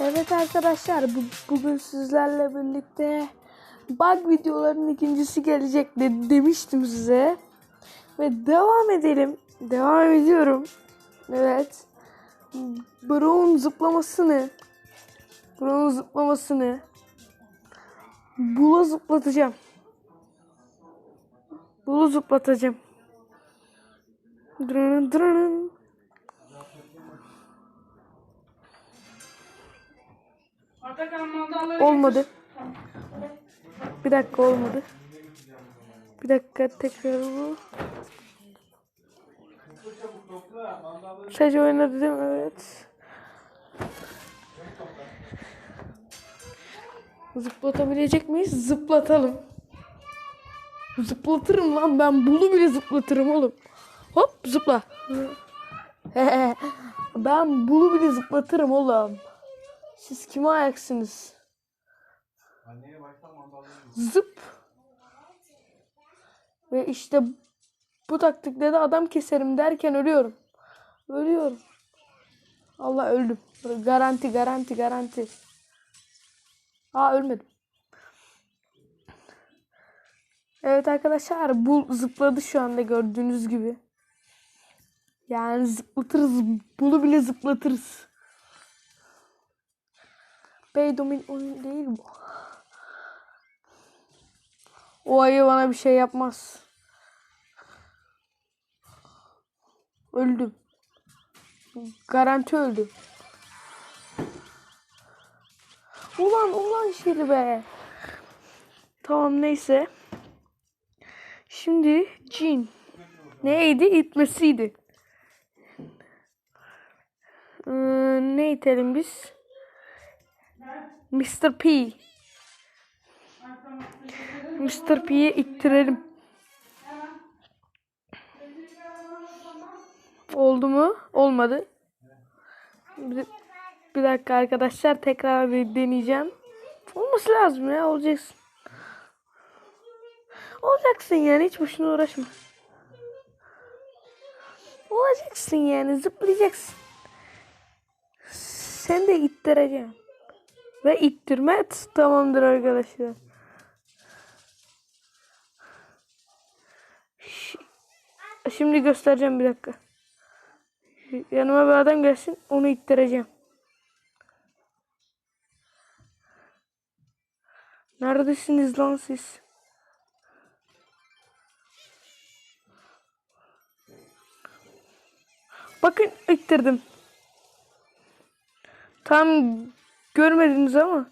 Evet arkadaşlar bu, bugün sizlerle birlikte bug videoların ikincisi gelecek de, demiştim size. Ve devam edelim. Devam ediyorum. Evet. Brown zıplamasını Brown zıplamasını Bula zıplatacağım. Bulu zıplatacağım. Dırırın dırırın. Olmadı. Bir dakika olmadı. Bir dakika tekrar bu. Sadece oynadı değil mi? Evet. Zıplatabilecek miyiz? Zıplatalım. Zıplatırım lan ben bulu bile zıplatırım oğlum. Hop zıpla. ben bulu bile zıplatırım oğlum. Siz kime ayaksınız? Zıp. Ve işte bu taktikle de adam keserim derken ölüyorum. Ölüyorum. Allah öldüm. Garanti garanti garanti. Aa ölmedim. Evet arkadaşlar bu zıpladı şu anda gördüğünüz gibi. Yani zıplatırız. Bunu bile zıplatırız. Beydomin oyun değil bu. O ayı bana bir şey yapmaz. Öldüm. Garanti öldüm. Ulan ulan şeri be. Tamam neyse. Şimdi cin. Neydi? İtmesiydi. Ee, ne itelim biz? Mr. P. Mr. P'yi ittirelim. Oldu mu? Olmadı. Bir, bir dakika arkadaşlar tekrar bir deneyeceğim. Olması lazım ya olacaksın. Olacaksın yani hiç boşuna uğraşma. Olacaksın yani zıplayacaksın. Sen de ittireceksin. Ve ittirme tamamdır arkadaşlar. Şimdi göstereceğim bir dakika. Yanıma bir adam gelsin onu ittireceğim. Neredesiniz lan siz? Bakın ittirdim. Tam görmediniz ama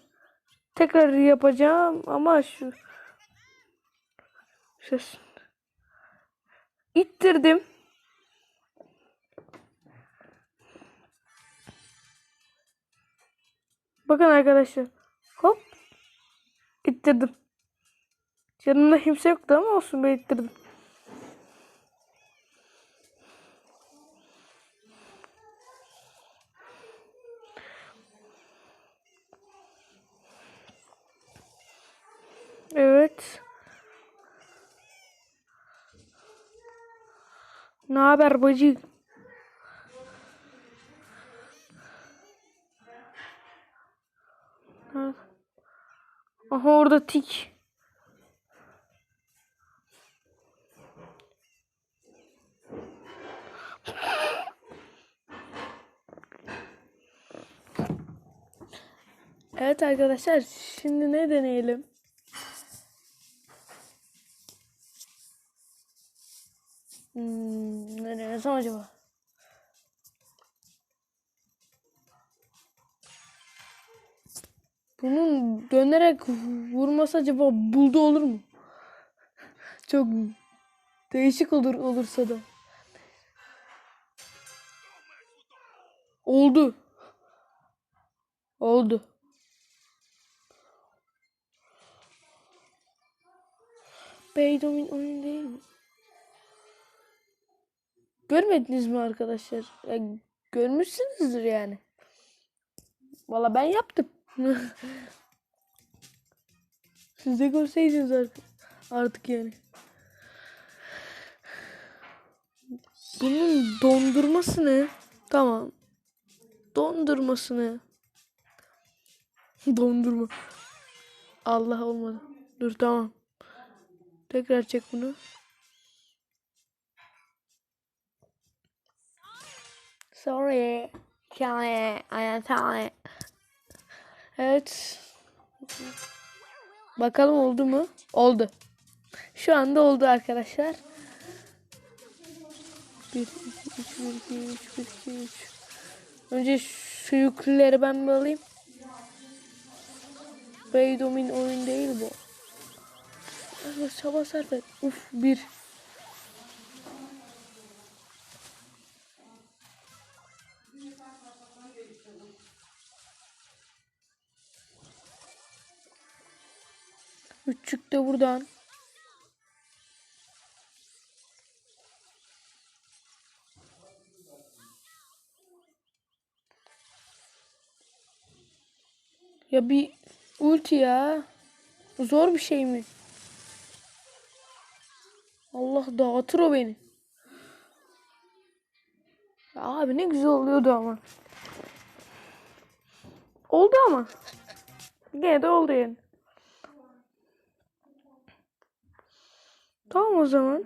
tekrar yapacağım ama şu ses ittirdim. Bakın arkadaşlar. Hop. ittirdim. Yanımda kimse yoktu ama olsun ben ittirdim. Evet. Ne haber bacı? Ha. Aha orada tik. Evet arkadaşlar şimdi ne deneyelim? Denesem acaba? Bunun dönerek vurması acaba buldu olur mu? Çok değişik olur olursa da. Oldu. Oldu. Beydomin oyun değil mi? Görmediniz mi arkadaşlar? Ya, görmüşsünüzdür yani. Valla ben yaptım. Siz de görseydiniz artık, artık yani. Bunun dondurması ne? Tamam. Dondurmasını Dondurma. Allah olmadı. Dur tamam. Tekrar çek bunu. Sorry. Sorry. I am sorry. Evet. Bakalım oldu mu? Oldu. Şu anda oldu arkadaşlar. 1, 2, 3, 1, 2, 3, 1, 2, 3. Önce şu yüklüleri ben bir alayım. Beydomin oyun değil bu. Çaba sarf et. Uf bir. Üçlük de buradan. Ya bir ulti ya. Zor bir şey mi? Allah dağıtır o beni. Abi ne güzel oluyordu ama. Oldu ama. Gene de oldu yani. Tamam o zaman.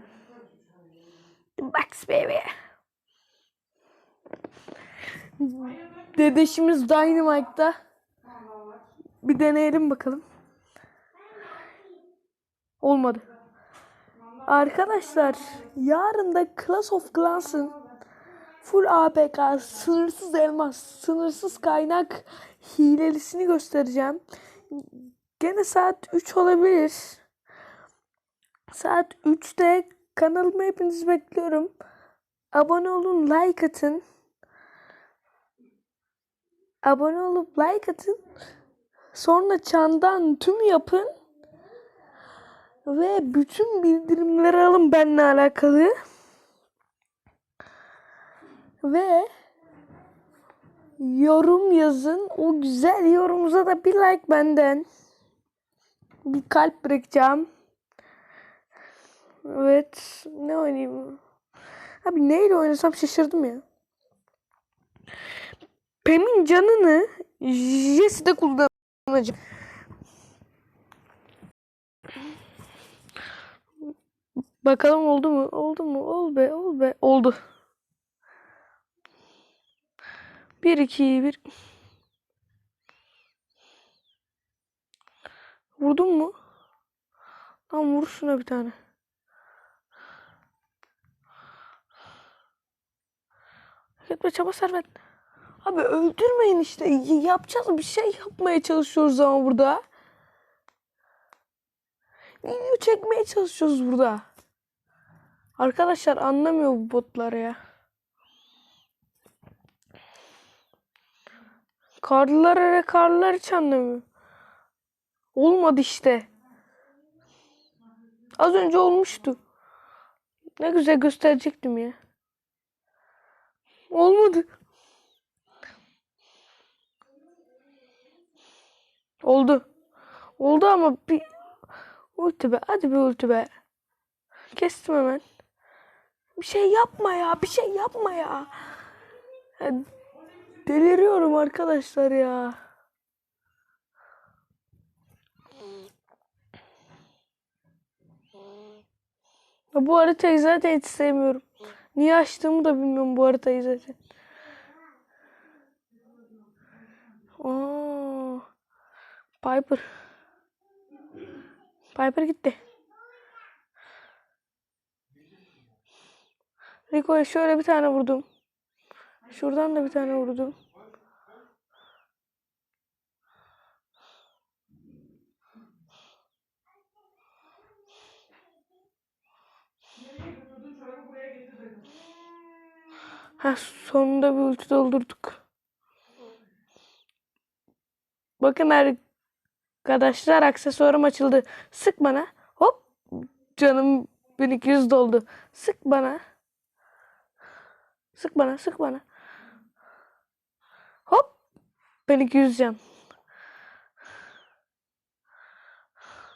Bucks baby. Dedeşimiz Dynamite'da. Bir deneyelim bakalım. Olmadı. Arkadaşlar yarın da Clash of Clans'ın full APK, sınırsız elmas, sınırsız kaynak hilelisini göstereceğim. Gene saat 3 olabilir. Saat 3'te kanalıma hepinizi bekliyorum. Abone olun, like atın. Abone olup like atın. Sonra çandan tüm yapın. Ve bütün bildirimleri alın benimle alakalı. Ve yorum yazın. O güzel yorumunuza da bir like benden. Bir kalp bırakacağım. Evet. Ne oynayayım? Abi neyle oynasam şaşırdım ya. Pem'in canını Jesse'de kullanacağım. Bakalım oldu mu? Oldu mu? Ol be, ol be. Oldu. 1 2 1 Vurdun mu? Tamam vur şuna bir tane. Etme çaba servet. Abi öldürmeyin işte. Yapacağız bir şey yapmaya çalışıyoruz ama burada. Video çekmeye çalışıyoruz burada. Arkadaşlar anlamıyor bu botlar ya. Karlılar hele karlılar hiç anlamıyor. Olmadı işte. Az önce olmuştu. Ne güzel gösterecektim ya. Olmadı. Oldu. Oldu ama bir ulti be. Hadi bir ulti be. Kestim hemen. Bir şey yapma ya. Bir şey yapma ya. Deliriyorum arkadaşlar ya. Ya bu haritayı zaten hiç sevmiyorum. Niye açtığımı da bilmiyorum bu haritayı zaten. Oo. Piper. Piper gitti. Rico'ya şöyle bir tane vurdum. Şuradan da bir tane vurdum. Ha sonunda bir ulti doldurduk. Bakın arkadaşlar aksesuarım açıldı. Sık bana. Hop. Canım 1200 doldu. Sık bana. Sık bana, sık bana. Hop. 1200 can.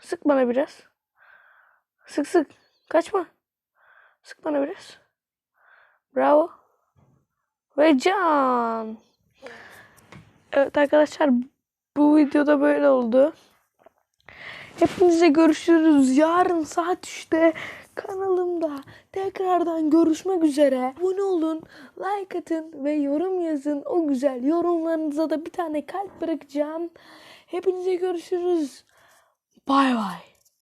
Sık bana biraz. Sık sık. Kaçma. Sık bana biraz. Bravo. Ve can. Evet arkadaşlar Bu videoda böyle oldu. Hepinize görüşürüz. Yarın saat 3'te kanalımda tekrardan görüşmek üzere. Abone olun, like atın ve yorum yazın. O güzel yorumlarınıza da bir tane kalp bırakacağım. Hepinize görüşürüz. Bay bay.